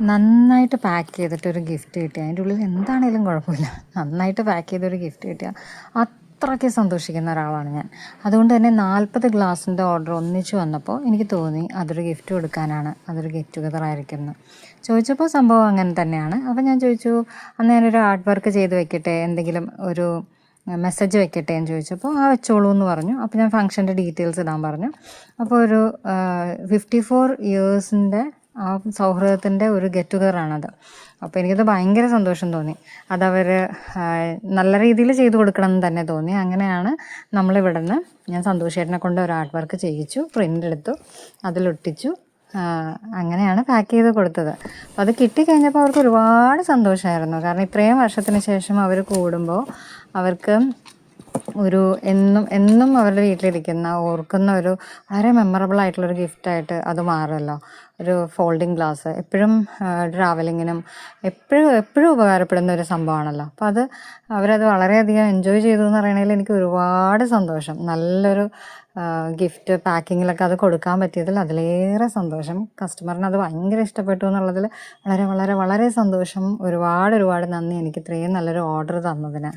നന്നായിട്ട് പാക്ക് ചെയ്തിട്ട് ഒരു ഗിഫ്റ്റ് കിട്ടിയ അതിന്റെ ഉള്ളിൽ എന്താണേലും കുഴപ്പമില്ല. നന്നായിട്ട് പാക്ക് ചെയ്തൊരു ഗിഫ്റ്റ് കിട്ടിയ അത്രയ്ക്ക് സന്തോഷിക്കുന്ന ഒരാളാണ് ഞാൻ. അതുകൊണ്ട് തന്നെ നാൽപ്പത് ഗ്ലാസിന്റെ ഓർഡർ ഒന്നിച്ച് വന്നപ്പോൾ എനിക്ക് തോന്നി അതൊരു ഗിഫ്റ്റ് കൊടുക്കാനാണ് അതൊരു ഗെറ്റ് ടുഗദർ ആയിരിക്കും എന്ന് ചോദിച്ചപ്പോൾ സംഭവം അങ്ങനെ തന്നെയാണ്. അപ്പോൾ ഞാൻ ചോദിച്ചു അന്ന് ഞാനൊരു ആർട്ട് വർക്ക് ചെയ്ത് വെക്കട്ടെ എന്തെങ്കിലും ഒരു മെസ്സേജ് വെക്കട്ടെ എന്ന് ചോദിച്ചപ്പോൾ ആ വെച്ചോളൂ എന്ന് പറഞ്ഞു. അപ്പോൾ ഞാൻ ഫംഗ്ഷന്റെ ഡീറ്റെയിൽസ് ഇടാൻ പറഞ്ഞു. അപ്പോൾ ഒരു ഫിഫ്റ്റി ഫോർ ഇയേഴ്സിന്റെ ആ സൗഹൃദത്തിന്റെ ഒരു ഗെറ്റ് ടുഗദറാണത് അപ്പോൾ എനിക്കത് ഭയങ്കര സന്തോഷം തോന്നി. അതവർ നല്ല രീതിയിൽ ചെയ്തു കൊടുക്കണം എന്ന് തന്നെ തോന്നി. അങ്ങനെയാണ് നമ്മളിവിടെ നിന്ന് ഞാൻ സന്തോഷേട്ടനെ കൊണ്ട് ഒരു ആർട്ട് വർക്ക് ചെയ്യിച്ചു പ്രിന്റ് എടുത്തു അതിലൊട്ടിച്ചു അങ്ങനെയാണ് പാക്ക് ചെയ്ത് കൊടുത്തത്. അപ്പോൾ അത് കിട്ടിക്കഴിഞ്ഞപ്പോൾ അവർക്ക് ഒരുപാട് സന്തോഷമായിരുന്നു കാരണം ഇത്രയും വർഷത്തിന് ശേഷം അവർ കൂടുമ്പോൾ അവർക്ക് ഒരു എന്നും എന്നും അവരുടെ വീട്ടിലിരിക്കുന്ന ഓർക്കുന്ന ഒരു വളരെ മെമ്മറബിൾ ആയിട്ടുള്ള ആയിട്ടുള്ളൊരു ഗിഫ്റ്റായിട്ട് അത് മാറുമല്ലോ. ഒരു ഫോൾഡിങ് ഗ്ലാസ് എപ്പോഴും ട്രാവലിങ്ങിനും എപ്പോഴും എപ്പോഴും ഉപകാരപ്പെടുന്ന ഒരു സംഭവമാണല്ലോ. അപ്പോൾ അത് അവരത് വളരെയധികം എൻജോയ് ചെയ്തു എന്ന് പറയണതിൽ എനിക്ക് ഒരുപാട് സന്തോഷം. നല്ലൊരു ഗിഫ്റ്റ് പാക്കിങ്ങിലൊക്കെ അത് കൊടുക്കാൻ പറ്റിയതിൽ അതിലേറെ സന്തോഷം. കസ്റ്റമറിന് അത് ഭയങ്കര ഇഷ്ടപ്പെട്ടു എന്നുള്ളതിൽ വളരെ വളരെ വളരെ സന്തോഷം. ഒരുപാട് ഒരുപാട് നന്ദി. എനിക്ക് ഇത്രയും നല്ലൊരു ഓർഡർ തന്നതിന്.